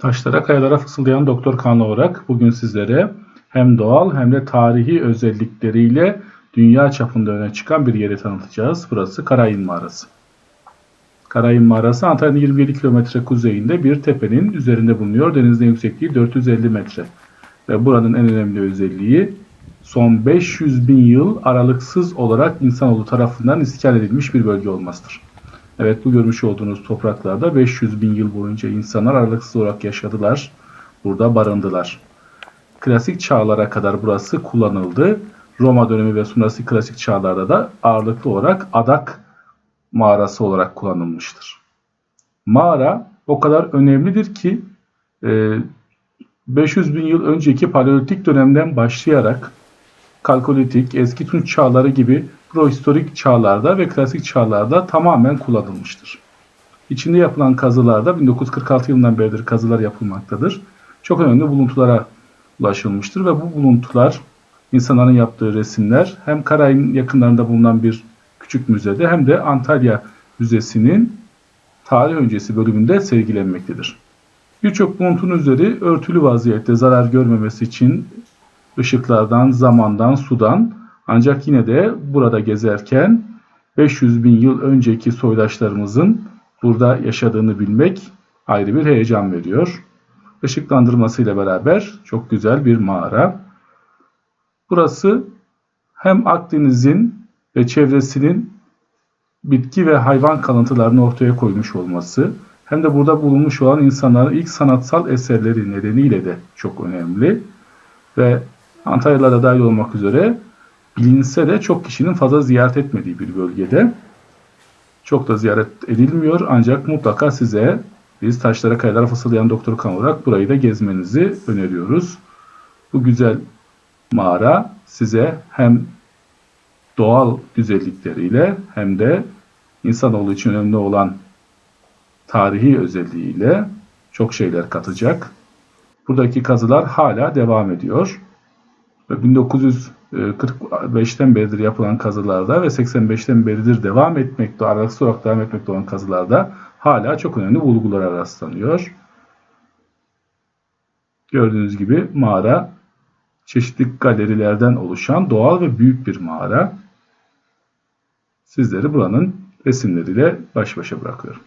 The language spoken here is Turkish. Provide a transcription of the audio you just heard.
Taşlara kayalara fısıldayan Doktor Kaan olarak bugün sizlere hem doğal hem de tarihi özellikleriyle dünya çapında öne çıkan bir yeri tanıtacağız. Burası Karayın Mağarası. Karayın Mağarası Antalya'nın 27 kilometre kuzeyinde bir tepenin üzerinde bulunuyor. Denizden yüksekliği 450 metre. Ve buranın en önemli özelliği son 500 bin yıl aralıksız olarak insanoğlu tarafından iskal edilmiş bir bölge olmasıdır. Evet bu görmüş olduğunuz topraklarda 500 bin yıl boyunca insanlar aralıksız olarak yaşadılar. Burada barındılar. Klasik çağlara kadar burası kullanıldı. Roma dönemi ve sonrası klasik çağlarda da ağırlıklı olarak adak mağarası olarak kullanılmıştır. Mağara o kadar önemlidir ki 500 bin yıl önceki paleolitik dönemden başlayarak kalkolitik, eski Tunç çağları gibi prohistorik çağlarda ve klasik çağlarda tamamen kullanılmıştır. İçinde yapılan kazılarda 1946 yılından beridir kazılar yapılmaktadır. Çok önemli buluntulara ulaşılmıştır ve bu buluntular insanların yaptığı resimler hem Karayın yakınlarında bulunan bir küçük müzede hem de Antalya Müzesi'nin tarih öncesi bölümünde sergilenmektedir. Birçok buluntunun üzeri örtülü vaziyette zarar görmemesi için ışıklardan, zamandan, sudan ancak yine de burada gezerken 500 bin yıl önceki soydaşlarımızın burada yaşadığını bilmek ayrı bir heyecan veriyor. Işıklandırmasıyla beraber çok güzel bir mağara. Burası hem Akdeniz'in ve çevresinin bitki ve hayvan kalıntılarını ortaya koymuş olması hem de burada bulunmuş olan insanların ilk sanatsal eserleri nedeniyle de çok önemli. Ve Antalya'da da dahil olmak üzere bilinse de çok kişinin fazla ziyaret etmediği bir bölgede. Çok da ziyaret edilmiyor ancak mutlaka size biz taşlara kayalara fısıldayan doktor kan olarak burayı da gezmenizi öneriyoruz. Bu güzel mağara size hem doğal güzellikleriyle hem de insanoğlu için önemli olan tarihi özelliğiyle çok şeyler katacak. Buradaki kazılar hala devam ediyor. Ve 1945'ten beridir yapılan kazılarda ve 85'ten beridir devam etmekte, aralıksız olarak devam etmekte olan kazılarda hala çok önemli bulgulara rastlanıyor. Gördüğünüz gibi mağara çeşitli galerilerden oluşan doğal ve büyük bir mağara. Sizleri buranın resimleriyle baş başa bırakıyorum.